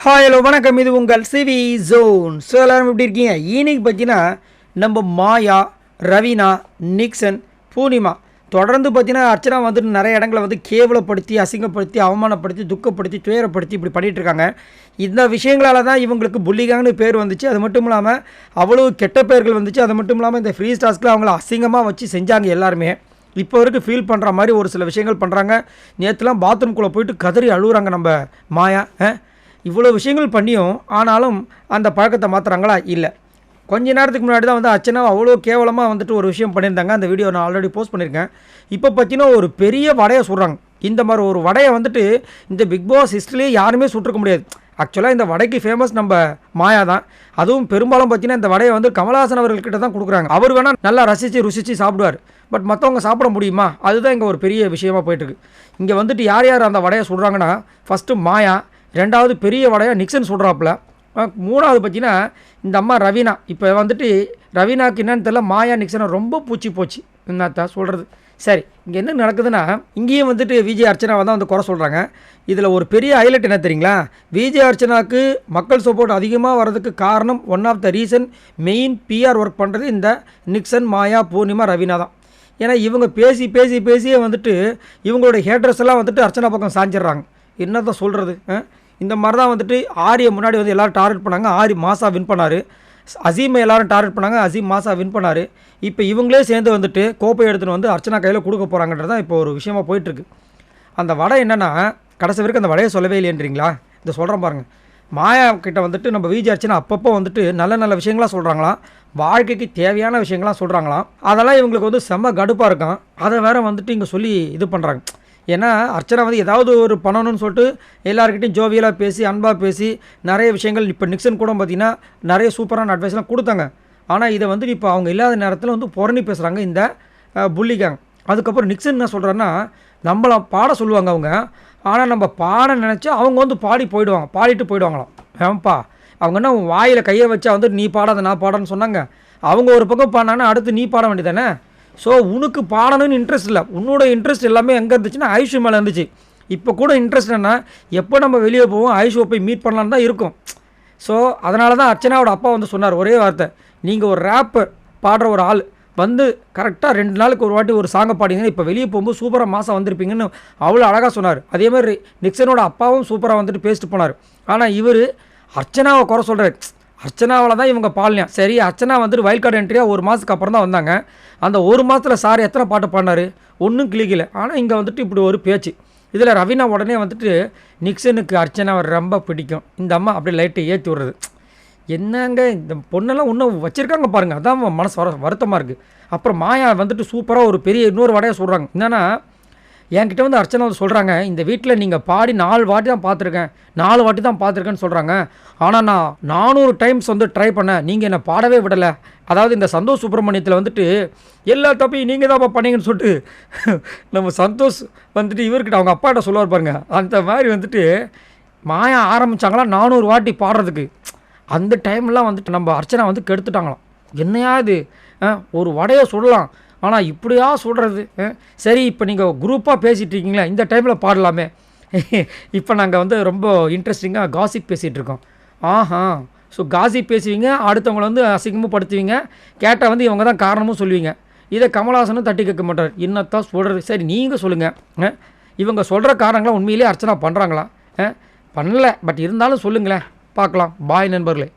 Hi hello வணக்கம். இது உங்கள் சிவி ஜோன். ஸோ எல்லோரும் எப்படி இருக்கீங்க? இன்னைக்கு பார்த்தீங்கன்னா நம்ம மாயா ரவீனா நிக்சன் பூர்ணிமா தொடர்ந்து பார்த்தீங்கன்னா அர்ச்சனா வந்துட்டு நிறைய இடங்களை வந்து கேவலப்படுத்தி அசிங்கப்படுத்தி அவமானப்படுத்தி துக்கப்படுத்தி துயரப்படுத்தி இப்படி பண்ணிகிட்டு இருக்காங்க. இந்த விஷயங்களால தான் இவங்களுக்கு புள்ளிகாங்கன்னு பேர் வந்துச்சு. அது மட்டும் இல்லாமல் அவ்வளோ கெட்ட பேர்கள் வந்துச்சு. அது மட்டும் இல்லாமல் இந்த ஃப்ரீ ஸ்டாஸ்க்கில் அவங்கள அசிங்கமாக வச்சு செஞ்சாங்க எல்லாருமே. இப்போ வரைக்கும் ஃபீல் பண்ணுற மாதிரி ஒரு சில விஷயங்கள் பண்ணுறாங்க நேற்றுலாம் பாத்ரூம்குள்ளே போயிட்டு கதறி அழுகுறாங்க நம்ம மாயா ஆ? இவ்வளோ விஷயங்கள் பண்ணியும் ஆனாலும் அந்த பழக்கத்தை மாற்றுறாங்களா இல்லை. கொஞ்ச நேரத்துக்கு முன்னாடி தான் வந்து அச்சனா அவ்வளோ கேவலமாக வந்துட்டு ஒரு விஷயம் பண்ணியிருந்தாங்க. அந்த வீடியோ நான் ஆல்ரெடி போஸ்ட் பண்ணியிருக்கேன். இப்போ பார்த்தீங்கன்னா ஒரு பெரிய வடையை சுடுறாங்க. இந்த மாதிரி ஒரு வடையை வந்துட்டு இந்த பிக் பாஸ் ஹிஸ்ட்ரிலேயே யாருமே சுட்டிருக்க முடியாது. ஆக்சுவலாக இந்த வடைக்கு ஃபேமஸ் நம்ம மாயா தான். அதுவும் பெரும்பாலும் பார்த்தீங்கன்னா இந்த வடையை வந்து கமலஹாசன் அவர்கள்கிட்ட தான் கொடுக்குறாங்க. அவர் வேணால் நல்லா ரசித்து ருசித்து சாப்பிடுவார். பட் மற்றவங்க சாப்பிட முடியுமா? அதுதான் இங்கே ஒரு பெரிய விஷயமா போயிட்டுருக்கு. இங்கே வந்துட்டு யார் யார் அந்த வடையை சுடுறாங்கன்னா ஃபஸ்ட்டு மாயா ரெண்டாவது பெரிய வடையாக நிக்சன் சொல்கிறாப்புல மூணாவது பார்த்தீங்கன்னா இந்த அம்மா ரவீனா. இப்போ வந்துட்டு ரவீனாவுக்கு என்னென்னு தெரியல மாயா நிக்சனை ரொம்ப பூச்சி போச்சு. என்னத்தா சொல்கிறது சரி இங்கே என்ன நடக்குதுன்னா இங்கேயும் வந்துட்டு விஜய் அர்ச்சனாவை தான் வந்து குறை சொல்கிறாங்க இதில் ஒரு பெரிய ஹைலைட் என்ன தெரியுங்களா? விஜய் அர்ச்சனாவுக்கு மக்கள் சப்போர்ட் அதிகமாக வர்றதுக்கு காரணம் one of the reason main PR work பண்ணுறது இந்த நிக்சன் மாயா பூர்ணிமா ரவீனா தான். ஏன்னா இவங்க பேசி பேசி பேசியே வந்துட்டு இவங்களோட ஹேட்ரஸ் எல்லாம் வந்துட்டு அர்ச்சனா பக்கம் சாஞ்சிடுறாங்க. என்ன தான் சொல்கிறது இந்த மாதிரி தான் வந்துட்டு ஆரியை முன்னாடி வந்து எல்லோரும் டார்கெட் பண்ணாங்க. ஆரி மாசா வின் பண்ணார். அசீமை எல்லாரும் டார்கெட் பண்ணாங்க. அசீம் மாசா வின் பண்ணார். இப்போ இவங்களே சேர்ந்து வந்துட்டு கோப்பை எடுத்துகிட்டு வந்து அர்ச்சனா கையில் கொடுக்க போகிறாங்கன்றது தான் இப்போ ஒரு விஷயமா போயிட்டுருக்கு. அந்த வடை என்னென்னா கடைசி வரைக்கும் அந்த வடையை சொல்லவே இல்லைன்றீங்களா இதை சொல்கிறேன் பாருங்கள் மாயா கிட்ட வந்துட்டு நம்ம விஜய் அர்ச்சனா அப்பப்போ வந்துட்டு நல்ல நல்ல விஷயங்களாம் சொல்கிறாங்களாம் வாழ்க்கைக்கு தேவையான விஷயங்களாம் சொல்கிறாங்களாம் அதெல்லாம் இவங்களுக்கு வந்து செம்ம கடுப்பாக இருக்கும். அதை வேற வந்துட்டு இங்கே சொல்லி இது பண்ணுறாங்க ஏன்னா அர்ச்சனா வந்து ஏதாவது ஒரு பண்ணணும்னு சொல்லிட்டு எல்லாருக்கிட்டையும் ஜோவியலாக பேசி அன்பாக பேசி நிறைய விஷயங்கள் இப்போ நிக்சன் கூட பார்த்தீங்கன்னா நிறைய சூப்பரான அட்வைஸ்லாம் கொடுத்தாங்க. ஆனால் இதை வந்து இப்போ அவங்க இல்லாத நேரத்தில் வந்து புறணி பேசுகிறாங்க இந்த புள்ளிக்காங்க அதுக்கப்புறம் நிக்சன் என்ன சொல்கிறேன்னா நம்மளை பாட சொல்லுவாங்க அவங்க. ஆனால் நம்ம பாட நினச்சா அவங்க வந்து பாடி போயிடுவாங்க பாடிட்டு போயிடுவாங்களாம். ஏன்பா அவங்க என்ன வாயில் கையை வச்சா வந்து நீ பாடாத நான் பாடன்னு சொன்னாங்க. அவங்க ஒரு பக்கம் பாடினாங்கன்னா அடுத்து நீ பாட வேண்டியதானே ஸோ உனக்கு பாடணும்னு இன்ட்ரெஸ்ட் இல்லை. உன்னோட இன்ட்ரெஸ்ட் எல்லாமே எங்கே இருந்துச்சுன்னா ஐஷு மேலே இருந்துச்சு. இப்போ கூட இன்ட்ரெஸ்ட் என்ன எப்போ நம்ம வெளியே போவோம் ஆயுஷுவை போய் மீட் பண்ணலான்னு தான் இருக்கும். ஸோ அதனால தான் அர்ச்சனாவோட அப்பா வந்து சொன்னார் ஒரே வார்த்தை. நீங்கள் ஒரு ரேப்பு பாடுற ஒரு ஆள் வந்து கரெக்டாக ரெண்டு நாளுக்கு ஒரு வாட்டி ஒரு சாங்கை பாடிங்க இப்போ வெளியே போகும்போது சூப்பராக மாதம் வந்திருப்பீங்கன்னு அவ்வளோ அழகாக சொன்னார். அதே மாதிரி நிக்சனோட அப்பாவும் சூப்பராக வந்துட்டு பேசிட்டு போனார். ஆனால் இவர் அர்ச்சனாவை குறை சொல்கிறார் அர்ச்சனாவில் தான் இவங்க பாடலையாம் சரி அர்ச்சனா வந்துட்டு வைல்ட் கார்டு என்ட்ரியாக ஒரு மாதத்துக்கு அப்புறம் தான் வந்தாங்க. அந்த ஒரு மாதத்தில் சார் எத்தனை பாட்டு பாடினார்? ஒன்றும் கிளிக்கல. ஆனால் இங்கே வந்துட்டு இப்படி ஒரு பேச்சு. இதில் ரவீனா உடனே வந்துட்டு நிக்சனுக்கு அர்ச்சனாவை ரொம்ப பிடிக்கும். இந்த அம்மா அப்படியே லைட்டை ஏற்றி விடுறது. என்னங்க இந்த பொண்ணெல்லாம் இன்னும் வச்சுருக்காங்க பாருங்கள் அதான் மனசு வர வருத்தமாக இருக்குது அப்புறம் மாயா வந்துட்டு சூப்பராக ஒரு பெரிய இன்னொரு வடையை சொல்கிறாங்க என்னென்னா என்கிட்ட வந்து அர்ச்சனா வந்து சொல்கிறாங்க இந்த வீட்டில் நீங்கள் பாடி நாலு வாட்டி தான் பார்த்துருக்கேன். நாலு வாட்டி தான் பார்த்துருக்கேன்னு சொல்கிறாங்க ஆனால் நான் நானூறு டைம்ஸ் வந்து ட்ரை பண்ணேன். நீங்கள் என்னை பாடவே விடலை. அதாவது இந்த சந்தோஷ் சுப்பிரமணியத்தில் வந்துட்டு எல்லா தப்பையும் நீங்கள் தான் பண்ணீங்கன்னு சொல்லிட்டு நம்ம சந்தோஷ் வந்துட்டு இவர்கிட்ட அவங்க அப்பாட்ட சொல்லுவார் பாருங்க. அந்த மாதிரி வந்துட்டு மாயா ஆரம்பித்தாங்களா நானூறு வாட்டி பாடுறதுக்கு. அந்த டைம்லாம் வந்துட்டு நம்ம அர்ச்சனா வந்து கெடுத்துட்டாங்களாம். என்னையா இது? ஆ, ஒரு வடையை சுடலாம். ஆனால் இப்படியா சொல்கிறது ஆ, சரி இப்போ நீங்கள் குரூப்பாக பேசிகிட்டு இருக்கீங்களா இந்த டைமில் பாடலாமே. இப்போ நாங்கள் வந்து ரொம்ப இன்ட்ரெஸ்டிங்காக காசிப் பேசிகிட்டு இருக்கோம் ஆஹா. ஸோ காசிப் பேசுவீங்க அடுத்தவங்கள வந்து அசிங்கமும் படுத்துவீங்க கேட்டால் வந்து இவங்க தான் காரணமும் சொல்லுவீங்க. இதை கமலஹாசனும் தட்டி கேட்க மாட்டார். என்னத்தான் சொல்கிறது சரி நீங்கள் சொல்லுங்கள் இவங்க சொல்கிற காரணங்களாம் உண்மையிலேயே அர்ச்சனா பண்ணுறாங்களா பண்ணல பட் இருந்தாலும் சொல்லுங்களேன். பார்க்கலாம். பாய் நண்பர்களே.